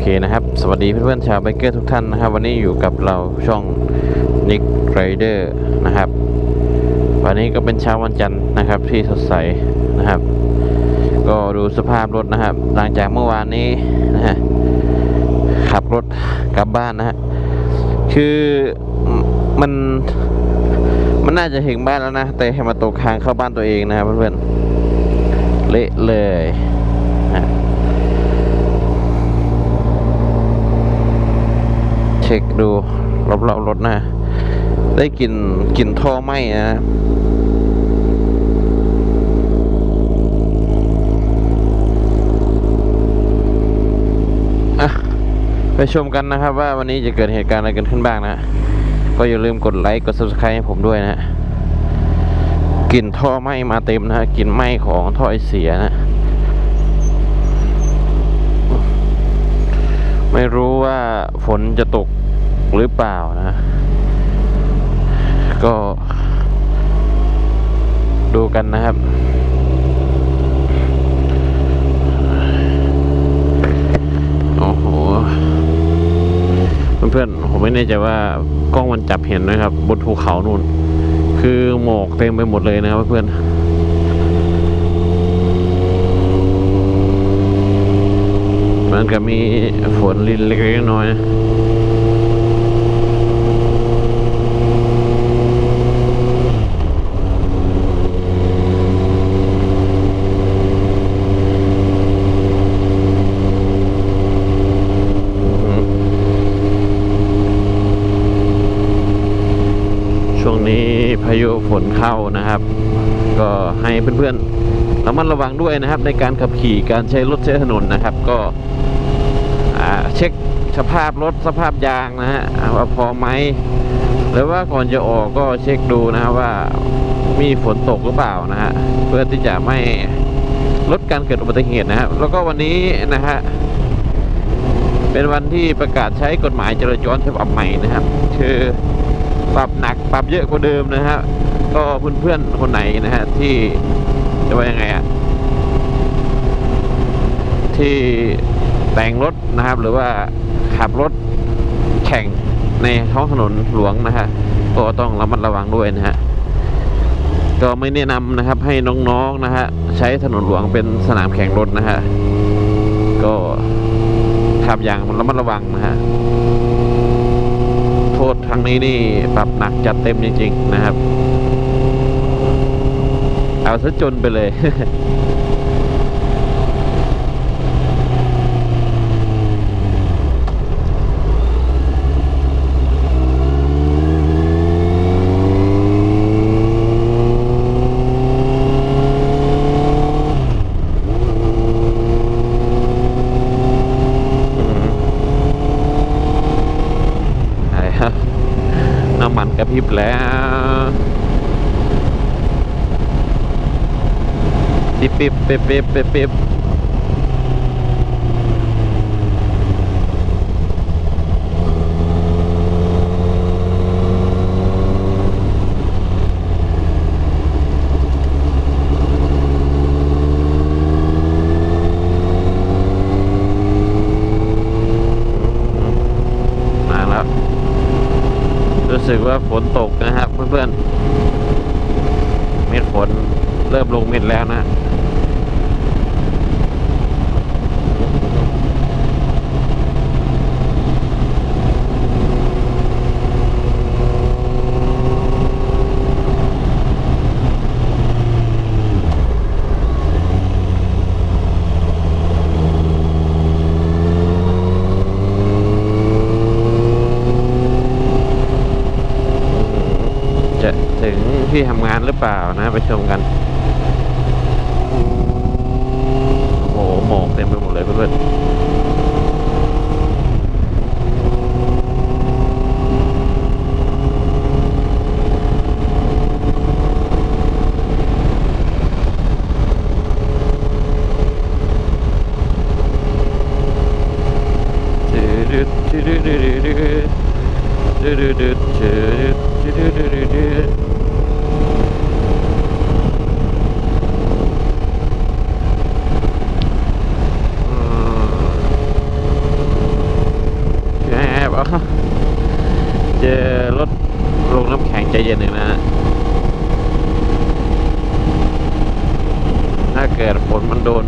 เคนะครับ สวัสดีเพื่อนๆชาวไบเกอร์ทุกท่านนะครับ วันนี้อยู่กับเราช่อง Nick Rider นะครับ วันนี้ก็เป็นเช้าวันจันทร์นะครับที่สดใสนะครับ ก็ดูสภาพรถนะครับ หลังจากเมื่อวานนี้นะฮะขับรถกลับบ้านนะฮะคือมันมันน่าจะถึงบ้านแล้วนะ แต่ให้มาตกค้างเข้าบ้านตัวเองนะครับเพื่อนๆเละเลยนะ เช็คดูรอบๆรถนะ ได้กลิ่นกลิ่นท่อไหม้นะอะไปชมกันนะครับว่าวันนี้จะเกิดเหตุการณ์อะไรกันขึ้นบ้างนะ ก็อย่าลืมกดไลค์กด subscribe ให้ผมด้วยนะกลิ่นท่อไหม้มาเต็มนะกลิ่นไหม้ของท่อไอเสียนะ ไม่รู้ว่า ฝนจะตกหรือเปล่านะ ก็ดูกันนะครับ โอ้โห เพื่อนๆ ผมไม่แน่ใจว่ากล้องมันจับเห็นนะครับ บนภูเขานู่น คือหมอกเต็มไปหมดเลยนะครับเพื่อนๆ มันก็มีฝนลินเล็กๆน้อยช่วงนี้พายุฝนเข้านะครับ ก็ให้เพื่อนๆระมัดระวังด้วยนะครับในการขับขี่การใช้รถใช้ถนนนะครับ ก็ เช็คสภาพรถสภาพยางนะฮะว่าพอไหมหรือว่าก่อนจะออกก็เช็คดูนะว่ามีฝนตกหรือเปล่านะฮะเพื่อที่จะไม่ลดการเกิดอุบัติเหตุนะครับแล้วก็วันนี้นะฮะเป็นวันที่ประกาศใช้กฎหมายจราจรฉบับใหม่นะครับ คือปรับหนักปรับเยอะกว่าเดิมนะฮะก็เพื่อนๆคนไหนนะฮะที่จะว่ายังไงอะที่ แต่งรถนะครับ หรือว่าขับรถแข่งในท้องถนนหลวงนะฮะก็ต้องระมัดระวังด้วยนะฮะก็ไม่แนะนำนะครับให้น้องๆนะฮะใช้ถนนหลวงเป็นสนามแข่งรถนะฮะก็ขับอย่างระมัดระวังนะฮะโทษครั้งนี้นี่ปรับหนักจัดเต็มจริงๆนะครับ เอาซะจนไปเลย อะไรครับ น้ำมันกระพริบแล้วปิ๊บปิ๊บปิ๊บปิ๊บปิ๊บมาแล้ว รู้ สึกว่าฝนตกนะครับเพื่อนๆเม็ดฝนเริ่มลงเม็ดแล้วนะ จะ ถึงที่ทำงานหรือเปล่านะ ไปชมกัน โอ้โหหมอกเต็มไปหมดเลยเพื่อน อ้าเจอรถลงน้ำแข็งใจเย็นหนึ่งนะฮะถ้าเกิดฝนมันโดน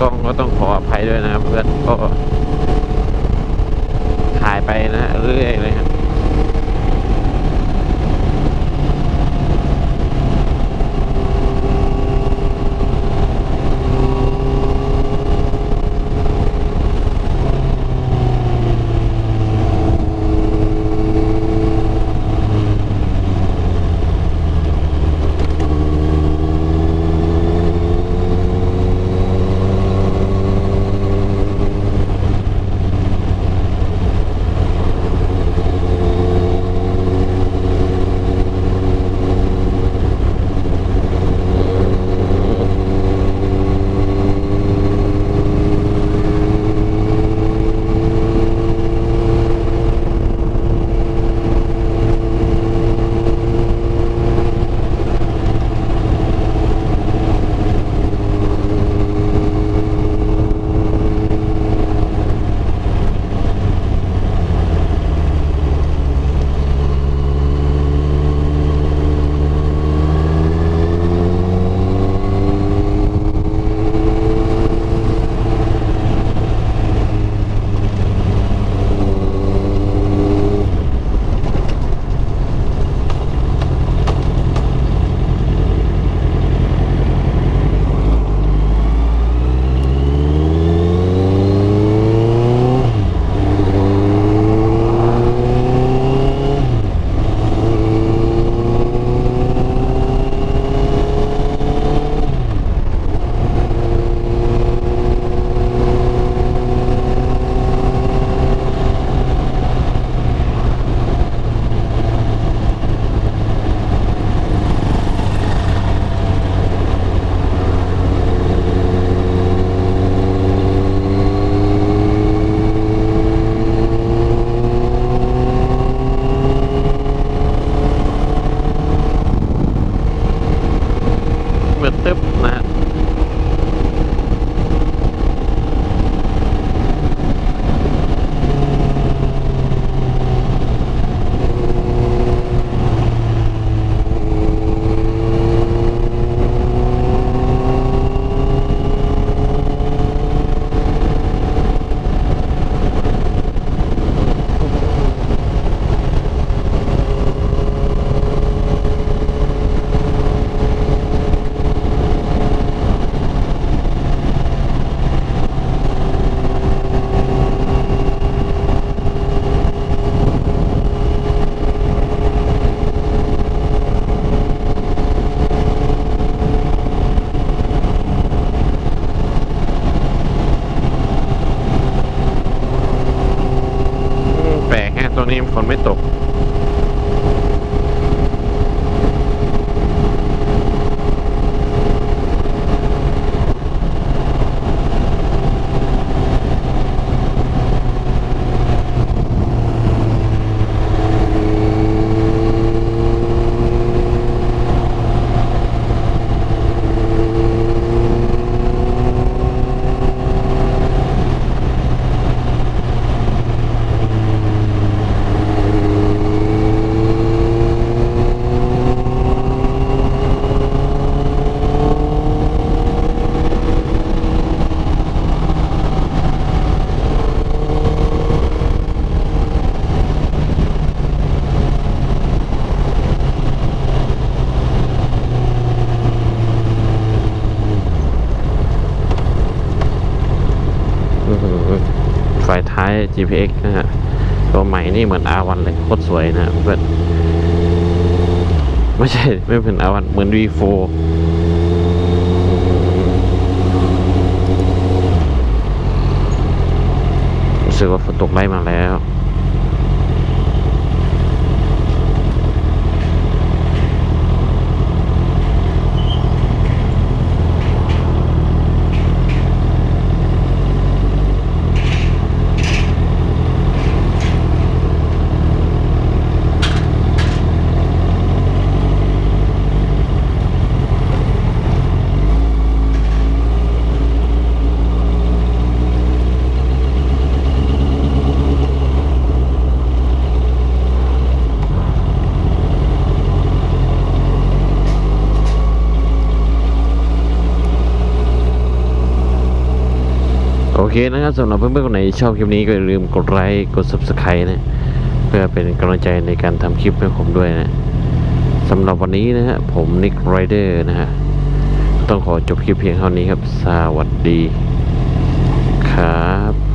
กล้องก็ต้องขออภัยด้วยนะเพื่อนก็ถ่ายไปนะเรื่อยเลยครับ กฮะตรงนี้ฝนไม่ตก อื้อหือไฟ PX นะฮะ ตัวใหม่นี่เหมือน R1 เลยโคตรสวยนะเพื่อนไม่ใช่ ไม่เป็น R1 เหมือน V4 รู้สึกว่าฝนตกไล่มาแล้ว อเคนะครับสำหรับเพื่อนๆคนไหนชอบคลิปนี้ก็อย่าลืมกดไลค์กด subscribe นะเพื่อเป็นกำลังใจในการทำคลิปให้ผมด้วยนะสำหรับวันนี้นะฮะผมนิกไรเดอร์นะฮะต้องขอจบคลิปเพียงเท่านี้ครับ สวัสดีครับ